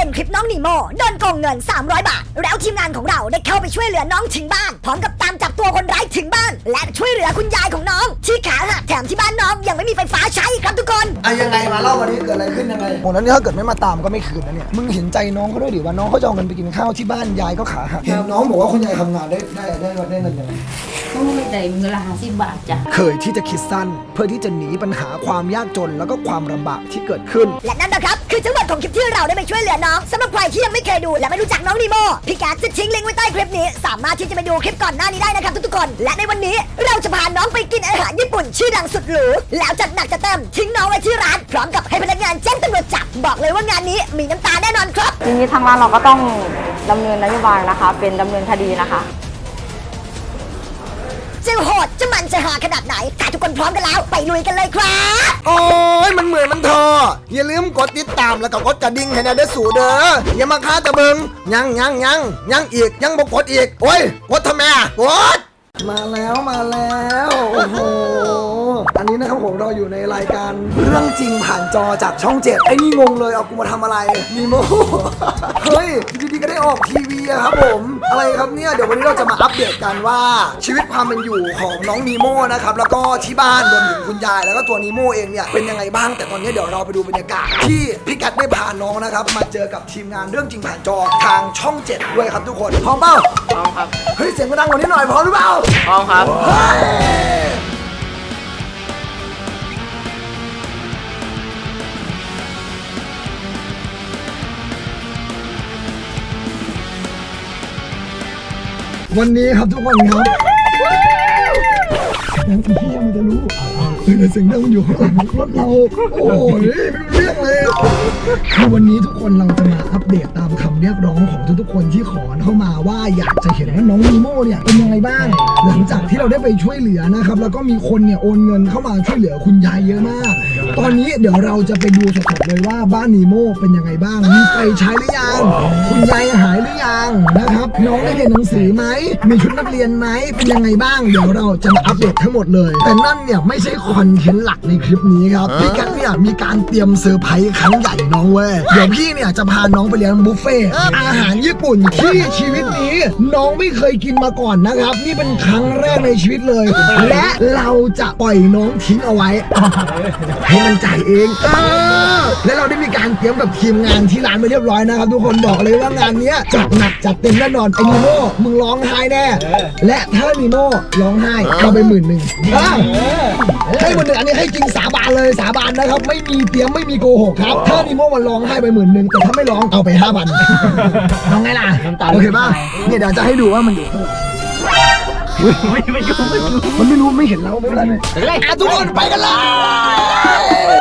ระเด็นคลิปน้องนีโมโดนโกงเงิน 300 บาท แล้วทีมงานของเราได้เข้าไปช่วยเหลือน้องถึงบ้าน พร้อมกับตามจับตัวคนร้ายถึงบ้าน และช่วยเหลือคุณยายของน้อง ที่ขาหักแถมที่บ้านน้องยังไม่มีไฟฟ้าใช้ครับทุกคนอะยังไงมาเล่าวันนี้เกิดอะไรขึ้นยังไงโหนั้นถ้าเกิดไม่มาตามก็ไม่คืนนะเนี่ย มึงเห็นใจน้องเขาด้วยดิว่าน้องเขาจะเอาเงินไปกินข้าวที่บ้านยายก็ขาหักเห็นน้องบอกว่าคุณยายทำงานได้ได้ได้ได้เงินยังไง โอ้ยได้เงินละห้าสิบบาทจ้ะ เคยที่จะคิดสั้น เพื่อที่จะหนีปัญหาความยากจนแล้วก็ความลำบากที่เกิดขึ้น และนั่นนะครับ คือทั้งหมดของคลิปที่เราได้ไปช่วยเหลือน้องสำหรับใครที่ยังไม่เคยดูและไม่รู้จักน้องนีโมพี่แกจะทิ้งลิงก์ไว้ใต้คลิปนี้ สามารถที่จะไปดูคลิปก่อนหน้านี้ได้นะครับทุกๆคน และในวันนี้เราจะพาน้องไปกินอาหารญี่ปุ่นชื่อดังสุดหรูแล้วจัดหนักจัดเต็มทิ้งน้องไว้ที่ร้าน พร้อมกับให้พนักงานแจ้งตำรวจจับบอกเลยว่างานนี้มีน้ำตาแน่นอนครับทีนี้ทางร้านเราก็ต้องดำเนินนโยบายนะคะ เป็นดำเนินคดีนะคะ จะโหดจะมันจะหาขนาดไหนถ้าทุกคนพร้อมกันแล้วไปลุยกันเลยครับ โอ้ยมันเหมือนมันทอ อย่าลืมกดติดตามแล้วก็กดกระดิ่งให้นะเด้อสู่เด้ออย่ามาค้าตะเบิงยังยังยังยังอีกยังบกกดอีกโอ้ยกดทำไมอะกดมาแล้วมาแล้วโอ้โห อันนี้นะครับผมเราอยู่ในรายการเรื่องจริงผ่านจอจากช่องเจ็ดไอ้นี่งงเลยเอากูมาทำอะไรนีโมเฮ้ยอยู่ดีๆก็ได้ออกทีวีอะครับผม อะไรครับเนี่ยเดี๋ยววันนี้เราจะมาอัปเดตกันว่าชีวิตความเป็นอยู่ของน้องนีโมนะครับแล้วก็ที่บ้านรวมถึงคุณยายแล้วก็ตัวนีโมเองเนี่ยเป็นยังไงบ้าง แต่ตอนนี้เดี๋ยวเราไปดูบรรยากาศที่พี่กัดได้พาน้องนะครับมาเจอกับทีมงานเรื่องจริงผ่านจอทางช่องเจ็ดด้วยครับทุกคนพร้อมเปล่าพร้อมครับ เฮ้ยเสียงก็ดังกว่านี้หน่อยพร้อมหรือเปล่าพร้อมครับ เฮ้ย วันนี้ครับทุกคนครับเสียงพี่มันจะรู้เฮ้ยแต่เสียงดังอยู่ข้างหลังรถเรา โอ้ยไม่รู้เรื่องเลยคือวันนี้ทุกคนเราจะมาอัปเดตตามคำเรียกร้องของทุกๆคนที่ขอเข้ามาว่าอยากจะเห็นว่าน้องนีโม่เนี่ยเป็นยังไงบ้าง หลังจากที่เราได้ไปช่วยเหลือนะครับ แล้วก็มีคนเนี่ยโอนเงินเข้ามาช่วยเหลือคุณยายเยอะมาก ตอนนี้เดี๋ยวเราจะไปดูสดๆเลยว่าบ้านนีโม่เป็นยังไงบ้าง มีไฟใช้หรือยัง คุณยายหายหรือยังนะครับ น้องได้เรียนหนังสือไหม มีชุดนักเรียนไหม เป็นยังไงบ้าง เดี๋ยวเราจะมาอัปเดตทั้งหมดเลย แต่นั่นเนี่ยไม่ใช่คอนเทนต์หลักในคลิปนี้ครับ พี่แกัเนี่ยมีการเตรียมเซอร์ไพรส์ครั้งใหญ่น้องเว้ย เดี๋ยวพี่เนี่ยจะพาน้องไปเลี้ยงบุฟเฟ่ต์อาหารญี่ปุ่นที่ชีวิตนี้ น้องไม่เคยกินมาก่อนนะครับ นี่เป็นครั้งแรกในชีวิตเลย และเราจะปล่อยน้องทิ้งเอาไว้ให้มันจ่ายเองเออและเราได้มีการเตรียมกับทีมงานที่ร้านไปเรียบร้อยนะครับ ทุกคนบอกเลยว่างานเนี้ยจัดหนักจัดเต็มแน่นอนไอ้นีโม่มึงร้องไห้แน่ และถ้านีโม่ร้องไห้เอาไปหมื่นหนึ่งอะให้หมื่นหนึ่งอันนี้ให้จริงสาบานเลยสาบานนะครับ ไม่มีเตรียมไม่มีโกหกครับ ถ้านีโม่มันร้องไห้ไปหมื่นหนึ่งแต่ถ้าไม่ร้องเอาไปห้าพันน้องไงล่ะโอเคป่ะเนี่ยเดี๋ยวจะให้ดูว่ามันอยู่ ไม่ไม่ยุ่งไม่ยุ่งมันไม่รู้ไม่เห็นเราไม่เป็นไรอะทุกคนไปกันเลย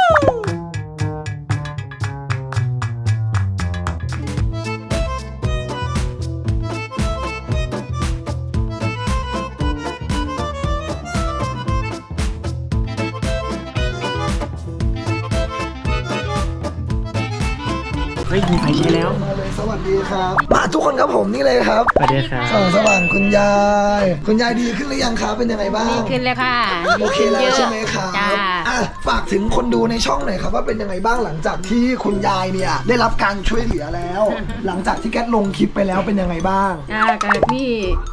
เฮ้ยมีไฟใช้แล้ว สวัสดีครับ มาทุกคนครับผมนี่เลยครับสวัสดีครับสว่างสว่างคุณยาย คุณยายดีขึ้นหรือยังครับเป็นยังไงบ้าง ดีขึ้นเลยค่ะโอเคแล้วใช่ไหมครับ จ้า อะฝากถึงคนดูในช่องหน่อยครับว่าเป็นยังไงบ้างหลังจากที่คุณยายเนี่ยได้รับการช่วยเหลือแล้ว หลังจากที่แกลงคลิปไปแล้วเป็นยังไงบ้าง จ้าก็มี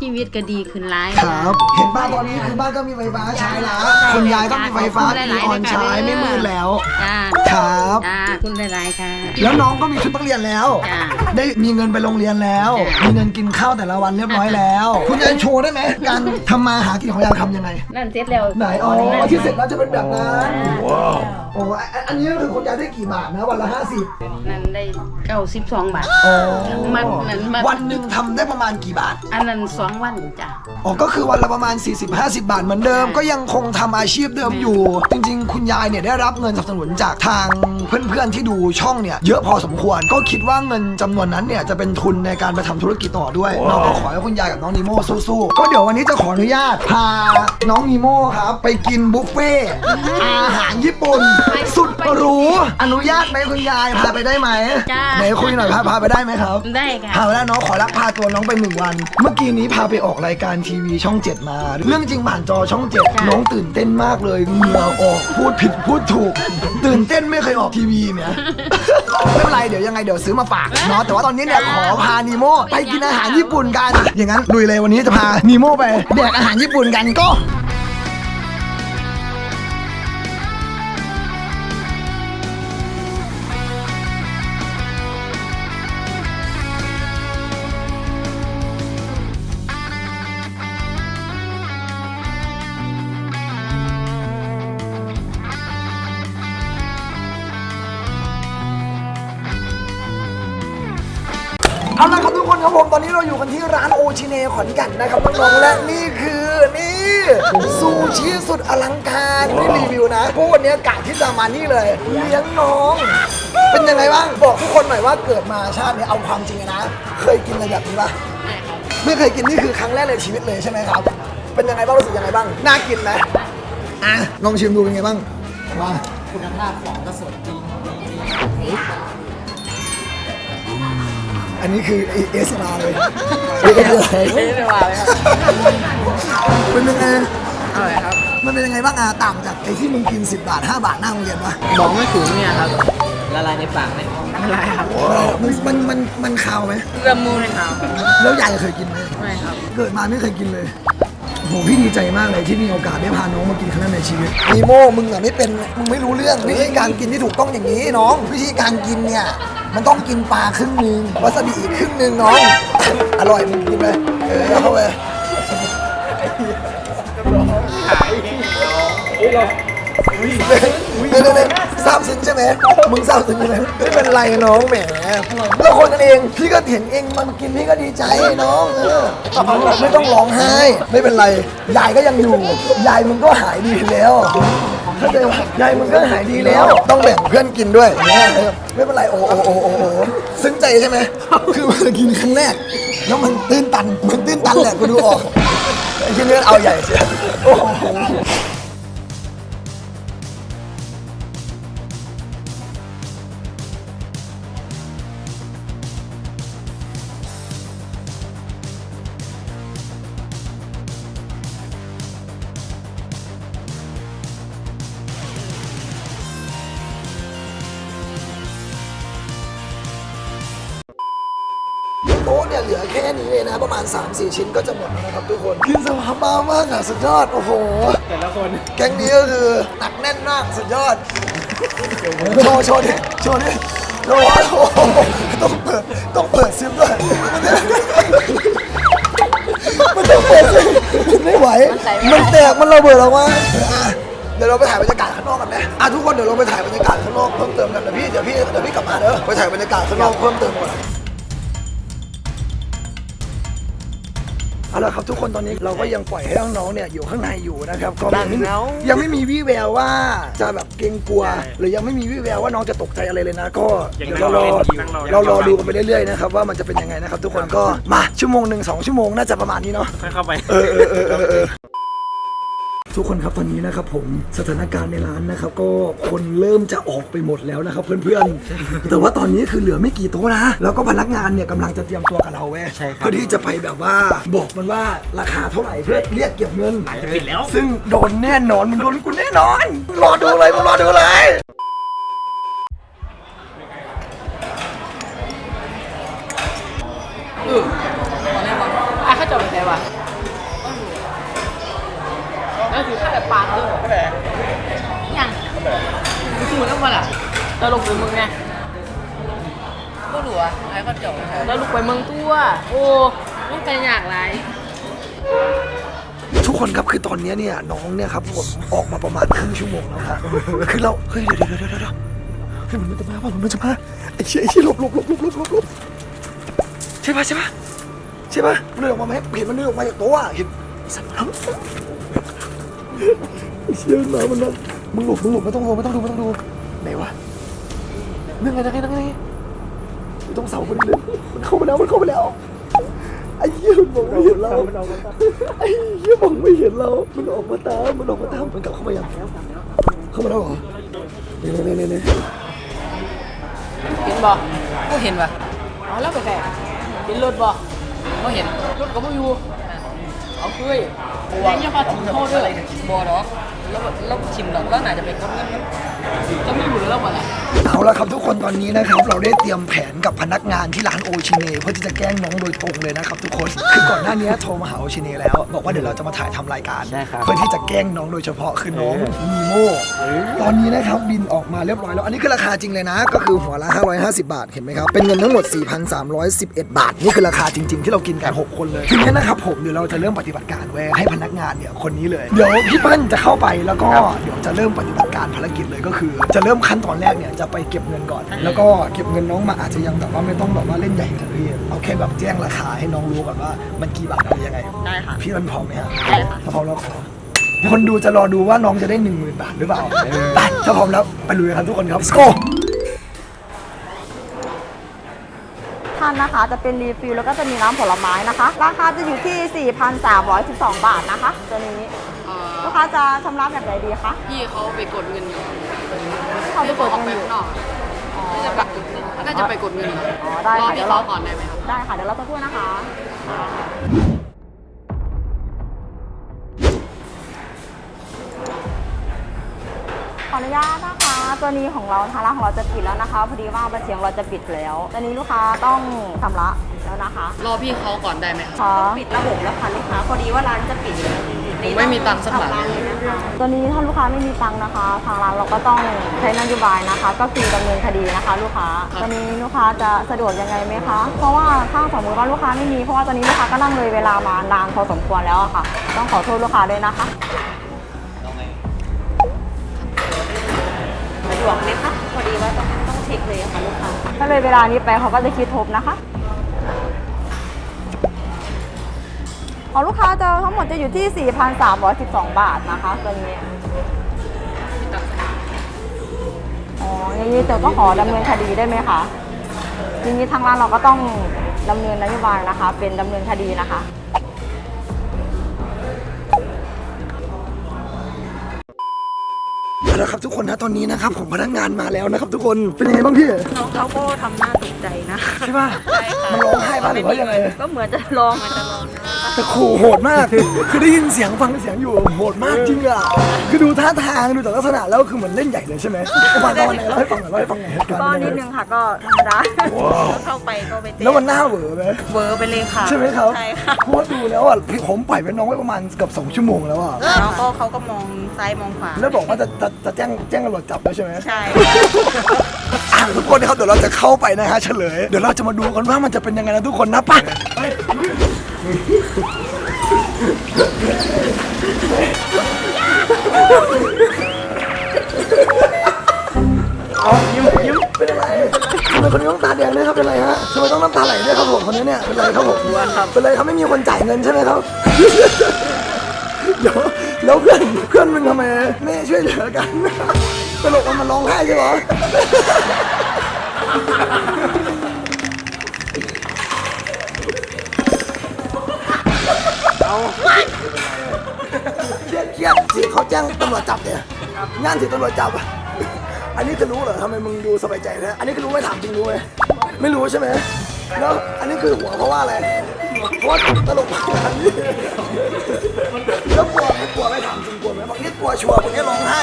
ชีวิตก็ดีขึ้นหลาย ครับ เห็นบ้านตอนนี้คือบ้านก็มีไฟฟ้าใช้แล้วคุณยายก็มีไฟฟ้ามีออนใช้ไม่มืดแล้ว จ้าครับ จ้าคุณหลายๆค่ะ แล้วน้องก็มีชุดนักเรียนแล้ว จ้ะได้มีเงินไปโรงเรียนแล้ว จ้ะ มีเงินกินข้าวแต่ละวันเรียบร้อยแล้ว คุณยายโชว์ได้ไหมการทำมาหากินของยายทำยังไง นั่นเสร็จแล้วไหนอ๋อที่เสร็จแล้วจะเป็นแบบนั้น Wow. โอ้อันอันนี้ก็คือคุณยายได้กี่บาทนะวันละห้าสิบนั่นได้เก้าสิบสองบาทอ๋อมันมันมันวันหนึ่งทำได้ประมาณกี่บาทอันนั้นสองวันจ้ะ อ๋อก็คือวันละประมาณ 40-50 บาทเหมือนเดิม ก็ยังคงทำอาชีพเดิมอยู่ จริง ๆ คุณยายเนี่ยได้รับเงินสนับสนุนจากทางเพื่อนๆที่ดูช่องเนี่ยเยอะพอสมควร ก็คิดว่าเงินจำนวนนั้นเนี่ยจะเป็นทุนในการไปทำธุรกิจต่อด้วยเราก็ขอให้คุณยายกับน้องนีโม่สู้ๆก็เดี๋ยววันนี้จะขออนุญาตพาน้องนีโม่ครับไปกินบุฟเฟ่ต์อาหารญี่ปุ่นสุดหรูอนุญาตไหมคุณยายพาไปได้ไหมจ้า ไหนคุยหน่อยพาพาไปได้ไหมครับได้ค่ะพาไปได้น้องขอรักพาตัวน้องไปหนึ่งวัน เมื่อกี้นี้พาไปออกรายการทีวีช่องเจ็ดมา เรื่องจริงผ่านจอช่องเจ็ดจ้ะน้องตื่นเต้นมากเลยเหงื่อออกพูดผิดพูดถูก ตื่นเต้นไม่เคยออกทีวีเนี่ย ไม่เป็นไรเดี๋ยวยังไงเดี๋ยวซื้อมาฝากเนาะแต่ว่าตอนนี้เนี่ยขอพานีโมไปกินอาหารญี่ปุ่นกัน อย่างนั้นลุยเลยวันนี้จะพานีโมไปแดกอาหารญี่ปุ่นกันก็ เอาละครับทุกคนครับผมตอนนี้เราอยู่กันที่ร้านโอชิเนขอนแก่นนะครับน้องๆและนี่คือนี่ซูชิสุดอลังการนี่รีวิวนะเพราะวันนี้กะที่จะมานี่เลย เลี้ยงน้อง เป็นยังไงบ้างบอกทุกคนหน่อยว่าเกิดมาชาตินี้เอาความจริงนะ เคยกินอะไรแบบนี้ปะไม่เคยกินนี่คือครั้งแรกในชีวิตเลยใช่ไหมครับ เป็นยังไงบ้างรู้สึกยังไงบ้างน่ากินไหมอะลองชิมดูเป็นไงบ้างมาคุณภาพของก็สดจริง อันนี้คือเอสมาเลยเอสมาเลยไม่ได้มาเลยครับเป็นยังไงอร่อยครับมันเป็นยังไงบ้างอะต่างจากไอ้ที่มึงกิน 10 บาท 5 บาทหน้าโรงเรียนปะบอกไม่ถึงเนี่ยครับละลายในปากไหมอะไรครับมันมันมันมันคาวไหมเริ่มมูนเลยครับแล้วยายเคยกินไหมไม่ครับ เกิดมาไม่เคยกินเลยโหพี่ดีใจมากเลยที่มีโอกาสได้พาน้องมากินครั้งแรกในชีวิตนีโมมึงอะไม่เป็นมึงไม่รู้เรื่องวิธีการกินที่ถูกต้องอย่างนี้น้องวิธีการกินเนี่ย มันต้องกินปลาครึ่งหนึงวาซาบิอีกครึ่งหนึงน้อง อร่อยมึงกินไปเออเอาเข้าไปเดี๋ยวเดี๋ยวเดี๋ยว ทราบซึ้งใช่ไหมมึงทราบซึ้งใช่ไหมไม่เป็นไรน้องแหมเราคนกันเองพี่ก็เห็นเองมันกินพี่ก็ดีใจน้องเออไม่ต้องร้องไห้ ไม่เป็นไรยายก็ยังอยู่ยายมึงก็หายดีแล้วเข้าใจไหมยายมึงก็หายดีแล้ว ต้องแบ่งเพื่อนกินด้วยไม่เป็นไรโอ้โอ้โอ้โอ้ซึ้งใจใช่ไหมคือมันกินครั้งแรกแล้วมันตื้นตันมันตื้นตันแหละกูดูออกไอ้ที่เนื้อเอาใหญ่เสียโอ้โห เนี่ยเหลือแค่นี้เลยนะ ประมาณ 3-4 ชิ้นก็จะหมดแล้วนะครับทุกคนกินสภาพบ้ามากอะสุดยอด โอ้โห แต่ละคนแก๊งนี้ก็คือหนักแน่นมากสุดยอด โชว์โชว์ดิโชว์ดิโชว์โอ้โหต้องเปิดต้องเปิดซิปด้วยมันต้องเปิดซิปไม่ไหว มันแตกมันระเบิดออกมาอะเดี๋ยวเราไปถ่ายบรรยากาศข้างนอกกันไหมอะทุกคนเดี๋ยวเราไปถ่ายบรรยากาศข้างนอกเพิ่มเติมกันเดี๋ยวพี่เดี๋ยวพี่เดี๋ยวพี่กลับมาเด้อไปถ่ายบรรยากาศข้างนอกเพิ่มเติมก่อน เอาละครับทุกคนตอนนี้เราก็ยังปล่อยให้น้องๆเนี่ยอยู่ข้างในอยู่นะครับก็ยังไม่ยังไม่มีวี่แววว่าจะแบบเกรงกลัว หรือยังไม่มีวี่แววว่าน้องจะตกใจอะไรเลยนะ ก็เดี๋ยวเรารอเรารอดูกันไปเรื่อยๆนะครับว่ามันจะเป็นยังไงนะครับ ทุกคนก็มาชั่วโมงหนึ่งสองชั่วโมงน่าจะประมาณนี้เนาะค่อยเข้าไปเออเออเออเออเออ ทุกคนครับตอนนี้นะครับผมสถานการณ์ในร้านนะครับก็คนเริ่มจะออกไปหมดแล้วนะครับเพื่อนๆ แต่ว่าตอนนี้คือเหลือไม่กี่โต๊ะนะ แล้วก็พนักงานเนี่ยกำลังจะเตรียมตัวกับเราเว้ยใช่ครับ เพื่อที่จะไปแบบว่าบอกมันว่าราคาเท่าไหร่เพื่อเรียกเก็บเงินจะปิดแล้ว ซึ่งโดนแน่นอนมึงโดนกูแน่นอนรอดูเลยมึงรอดูเลยอะข้าจบไปไหนวะ แล้วถือข้าแบบปาดเลยยังกูชูน้ำมันอะแล้วลงไปมึงไงก็หลัวไอ้ข้าจบแล้วลงไปมึงตัว โอ้มันเป็นอย่างไรทุกคนครับคือตอนนี้เนี่ยน้องเนี่ยครับผมออกมาประมาณครึ่งชั่วโมงแล้วครับคือเราเฮ้ยเดี๋ยวเดี๋ยวเดี๋ยวเดี๋ยวเฮ้ยมันจะมาป่ะมันจะมาไอ้เชี่ยไอ้เชี่ยหลบหลบหลบหลบหลบหลบใช่ปะใช่ปะใช่ปะมันเดินออกมาไหมเห็นมันเดินออกมาจากโต๊ะอะเห็นไอ้สัตว์ เชี่ยมันมามันมามึงหลบมึงหลบไม่ต้องดูไม่ต้องดูไม่ต้องดูไหนวะนั่งไงนั่งไงนั่งไงอยู่ตรงเสาคนนี้เลยมันเข้ามาแล้วมันเข้ามาแล้วไอ้เหี้ยมันมองไม่เห็นเราไอ้เหี้ยมองไม่เห็นเรา มันออกมาตามมันออกมาตามมันกลับเข้ามายังเข้ามาแล้วเหรอเนี่ยเนี่นี่นี่ยเห็นบ่ก็เห็นว่ะเอาแล้วไปแก่เห็นรถบ่ก็เห็นรถก็ไม่อยู่ เอาเคยแรงยังมาถึงโทษด้วยบ่หรอก แล้วแล้วชิมหรอกแล้วไหนจะเป็นคนเงินจะไม่อยู่แล้วบ่ล่ะเอาละครับทุกคนตอนนี้นะครับ เราได้เตรียมแผนกับพนักงานที่ร้านโอชิเน่เพื่อที่จะแกล้งน้องโดยตรงเลยนะครับทุกคนคือก่อนหน้านี้โทรมาหาโอชิเน่แล้ว บอกว่าเดี๋ยวเราจะมาถ่ายทำรายการได้ครับ เพื่อที่จะแกล้งน้องโดยเฉพาะคือน้องนีโมตอนนี้นะครับบินออกมาเรียบร้อยแล้ว อันนี้คือราคาจริงเลยนะ ก็คือหัวละ 550 บาทเห็นไหมครับเป็นเงินทั้งหมด 4,311 บาท นี่คือราคาจริง ๆ ที่เรากินกัน 6 คนเลยทีนี้นะครับผมเดี๋ยวเราจะเริ่มปฏิบัติการเว้ยให้พนักงานเนี่ยคนนี้เลยเดี๋ยวพี่เปิ้ลจะเข้าไปแล้วก็เดี๋ยวจะเริ่มปฏิบัติการภารกิจเลยก็คือ จะเริ่มขั้นตอนแรกเนี่ยจะไปเก็บเงินก่อน แล้วก็เก็บเงินน้องมาอาจจะยังแบบว่าไม่ต้องแบบว่าเล่นใหญ่ถึงพี่เอาแค่แบบแจ้งราคาให้น้องรู้ก่อนว่ามันกี่บาทอะไรยังไง ได้ค่ะ พี่มันพร้อมไหมฮะได้ค่ะ ถ้าพร้อมแล้วขอคนดูจะรอดูว่าน้องจะได้หนึ่งหมื่นบาทหรือเปล่าไปถ้าพร้อมแล้วไปลุยกันทุกคนครับ let's go ท่านนะคะ จะเป็นรีฟิลแล้วก็จะมีน้ำผลไม้นะคะ ราคาจะอยู่ที่ 4,312 บาทนะคะ ตัวนี้เอ่อลูกค้าจะชำระแบบไหนดีคะพี่เขาไปกดเงินอยู่เข้าไปพี่กเขาดออกเงิไปนอยู่ข้างนอกน่าจะไปกดเงินน่าจะไปกดเงินอ๋อได้รอค่ะเดี๋พี่ยวเขาเรา ก่อนได้ไหมครับ ได้ค่ะ เดี๋ยวเราจะพูดนะคะ ขออนุญาตนะคะ ตัวนี้ของเราทางร้านของเราจะปิดแล้วนะคะ พอดีว่าบัญชีของเราจะปิดแล้วตัวนี้ลูกค้าต้องชำระแล้วนะคะรอพี่เขาก่อนได้ไหมครับขอปิดระบบแล้วค่ะลูกค้าพอดีว่าร้านจะปิดผมไม่มีตังค์สักบาทเลยตัวนี้ถ้าลูกค้าไม่มีตังค์นะคะ ทางร้านเราก็ต้องใช้นโยบายนะคะ ก็คือดำเนินคดีนะคะ ลูกค้าครับตอนนี้ลูกค้าจะสะดวกยังไงไหมคะ เพราะว่าถ้าสมมติว่าลูกค้าไม่มี เพราะว่าตอนนี้ลูกค้าก็นั่งเลยเวลามานานพอสมควรแล้วอะค่ะ ต้องขอโทษลูกค้าด้วยนะคะ สะด วกไหมคะ พอดีว่าต้องต้องเช็คเลยค่ะลูกค้า ถ้าเลยเวลานี้ไปเขาก็จะคิดทบนะคะของลูกค้าจะทั้งหมดจะอยู่ที่ 4,312 บาทนะคะตัวนี้ อ๋อ อย่างนี้เดี๋ยวก็ขอดำเนินคดีได้ไหมคะทีนี้ทางร้านเราก็ต้องดำเนินนโยบายนะคะ เป็นดำเนินคดีนะคะ เอาละครับทุกคนนะตอนนี้นะครับผมพนักงานมาแล้วนะครับทุกคนเป็นยังไงบ้างพี่น้องเขาก็ทำหน้าตกใจนะใช่ป่ะมันร้องไห้ป่ะหรือว่ายังไงก็เหมือนจะร้องเหมือนจะร้อง แต่ขู่โหดมาก คือได้ยินเสียงฟังเสียงอยู่โหดมากจริงอะคือดูท่าทางดูจากลักษณะแล้วคือเหมือนเล่นใหญ่เลยใช่ไหมประมาณตอนไหนเล่าให้ฟังหน่อยเล่าให้ฟังหน่อยเหตุการณ์ก็เป็นนิยังดไง นึงค่ะก็ธรรมดาเข้าไปก็ไปเต้นแล้วมันหน้าเหวอไหมเวอร์ไปเลยค่ะใช่ไหมครับใช่ค่ะเพราะว่าดูแล้วอะพี่ผมปล่อยไปน้องไว้ประมาณเกือบสองชั่วโมงแล้วอะน้องก็เขาก็มองซ้ายมองขวาแล้วบอกว่าจะจะจะแจ้งแจ้งตำรวจจับแล้วใช่ไหม ใช่ อะทุกคนนะครับเดี๋ยวเราจะเข้าไปนะฮะเฉลย เดี๋ยวเราจะมาดูกันว่ามันจะเป็นยังไงนะทุกคนนะไปไป เอายิ้มยิ้มเป็นอะไรทำไมคนนี้ต้องตาแดงด้วยครับเป็นไรฮะทำไมต้องน้ำตาไหลด้วยครับผมคนนี้เนี่ยเป็นไรครับผมเป็นไรครับไม่มีคนจ่ายเงินใช่ไหมครับเดี๋ยวแล้วเพื่อนเพื่อนมึงทำไมไม่ช่วยเหลือกันตลกมันมาร้องไห้ใช่เหร เครียดเครียดที่เขาแจ้งตำรวจจับเนี่ยงานที่ตำรวจจับอะอันนี้คือรู้เหรอทำไมมึงดูสบายใจนะอันนี้คือรู้ไหมถามจริงรู้ไหมไม่รู้ใช่ไหมแล้วอันนี้คือหัวเพราะว่าอะไรเพราะว่าตลกมากนี่แล้วกลัวไหมกลัวไหมถามจริงกลัวไหมบอกนี่กลัวชัวร์คนนี้ร้องไห้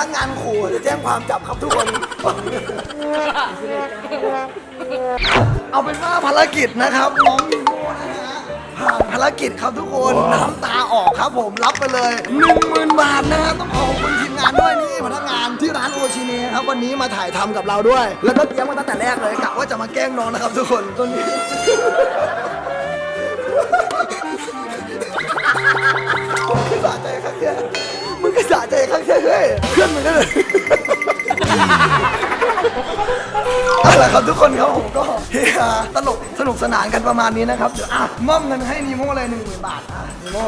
นพนักงานขู่จะแจ้งความจับครับทุกคน เอาเป็นว่าภารกิจนะครับน้องมีโมนะฮะผ่านภารกิจครับทุกคนน้ำตาออกครับผมรับไปเลย1 0,000บาทนะฮะต้องขอบคุณทีมงานด้วยนี่พนักงานที่ร้านโอชิเนะครับวันนี้มาถ่ายทำกับเราด้วย แล้วก็เตรียมมาตั้งแต่แรกเลยกะว่าจะมาแกล้งน้องนะครับทุกคนตัวนี้มึ เนี่ยเฮ้ยเพื่อนมึงก็เลยเอาละครับทุกคนครับผมก็เฮฮาตลกสนุกสนานกันประมาณนี้นะครับเดี๋ยวอะมอบเงินให้นีโม่เลยหนึ่งหมื่นบาทอะนีโม่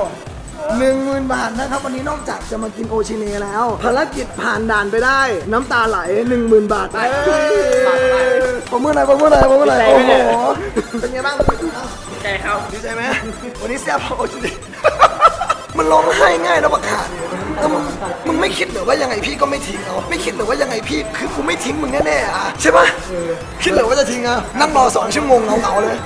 หนึ่งหมื่นบาทนะครับ วันนี้นอกจากจะมากินโอชิเนแล้ว ภารกิจผ่านด่านไปได้ น้ำตาไหลหนึ่งหมื่นบาทไปผมมือไหนอยผมมือไหนอยผมมือไหนอยโอ้โหเป็นไงบ้างดีใจครับดีใจไหมวันนี้แซ่บพราะโอชิเนมึงมันร้องไห้ง่ายนะบักาเนี่ย แล้วมึงมึงไม่คิดเหรือว่ายังไงพี่ก็ไม่ทิ้งเอาไม่คิดเหรือว่ายังไงพี่คือกูไม่ทิ้งมึงแน่ๆอะใช่ปะคิดเหรือว่าจะทิ้งอะนั่งรอสองชั่วโมงเหงาๆเลย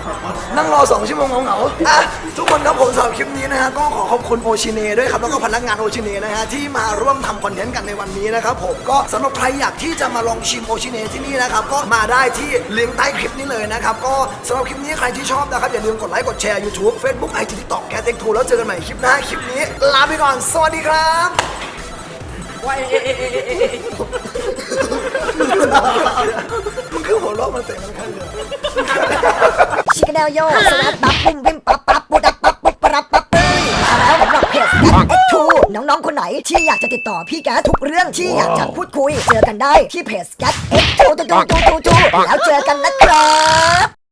นั่งรอสองชั่วโมงเหงาๆอะทุกคนครับผมสำหรับคลิปนี้นะฮะก็ขอขอบคุณโอชิเน่ด้วยครับแล้วก็พนักงานโอชิเน่นะฮะที่มาร่วมทำคอนเทนต์กันในวันนี้นะครับผมก็สำหรับใครอยากที่จะมาลองชิมโอชิเน่ที่นี่นะครับก็มาได้ที่ลิงก์ใต้คลิปนี้เลยนะครับก็สำหรับคลิปนี้ใครที่ชอบนะครับอย่าลืมกดไลค์กดแชร์ YouTube Facebook IG TikTok แคทเต็กทูแล้วเจอกันใหม่คลิปหน้าคลิปนี้ลาไปก่อนสวัสดีครับ ว่าเอ๊ะมึงคือหัวเราะมันเตะมันขั้นเลยชิคกี้พายโยสวัสดีปั๊บปุ้มพิมปั๊บปั๊บปุ๊ดับปั๊บปุ๊บปะรับปั๊บเอ้ยมาแล้วสำหรับเพจ X2 น้องๆคนไหนที่อยากจะติดต่อพี่แกทุกเรื่องที่อยากจะพูดคุย เจอกันได้ที่เพจ X2 แล้วเจอกันนะครับ